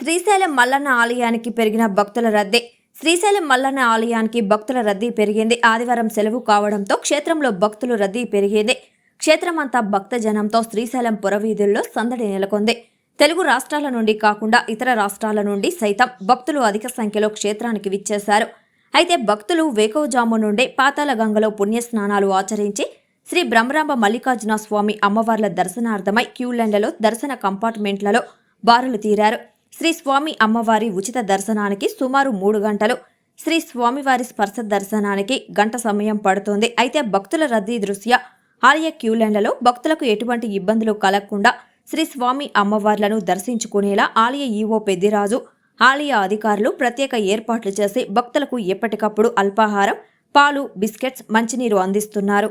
శ్రీశైలం మల్లన్న ఆలయానికి పెరిగిన భక్తుల రద్దీ. శ్రీశైలం మల్లన్న ఆలయానికి భక్తుల రద్దీ పెరిగింది. ఆదివారం సెలవు కావడంతో క్షేత్రంలో భక్తుల రద్దీ పెరిగింది. క్షేత్రమంతా భక్త జనంతో శ్రీశైలం పురవీధుల్లో సందడి నెలకొంది. తెలుగు రాష్ట్రాల నుండి కాకుండా ఇతర రాష్ట్రాల నుండి సైతం భక్తులు అధిక సంఖ్యలో క్షేత్రానికి విచ్చేశారు. అయితే భక్తులు వేకువజాము నుండే పాతాల గంగలో పుణ్యస్నానాలు ఆచరించి శ్రీ బ్రహ్మరాంబ మల్లికార్జున స్వామి అమ్మవార్ల దర్శనార్థమై క్యూలైన్లలో దర్శన కంపార్ట్మెంట్లలో బారులు తీరారు. శ్రీ స్వామి అమ్మవారి ఉచిత దర్శనానికి సుమారు మూడు గంటలు. శ్రీ స్వామివారి స్పర్శ దర్శనానికి గంట సమయం పడుతోంది. అయితే భక్తుల రద్దీ దృష్ట్యా ఆలయ క్యూలైన్లలో భక్తులకు ఎటువంటి ఇబ్బందులు కలగకుండా శ్రీ స్వామి అమ్మవార్లను దర్శించుకునేలా ఆలయ ఈవో పెద్దిరాజు ఆలయ అధికారులు ప్రత్యేక ఏర్పాట్లు చేసి భక్తులకు ఎప్పటికప్పుడు అల్పాహారం పాలు బిస్కెట్స్ మంచినీరు అందిస్తున్నారు.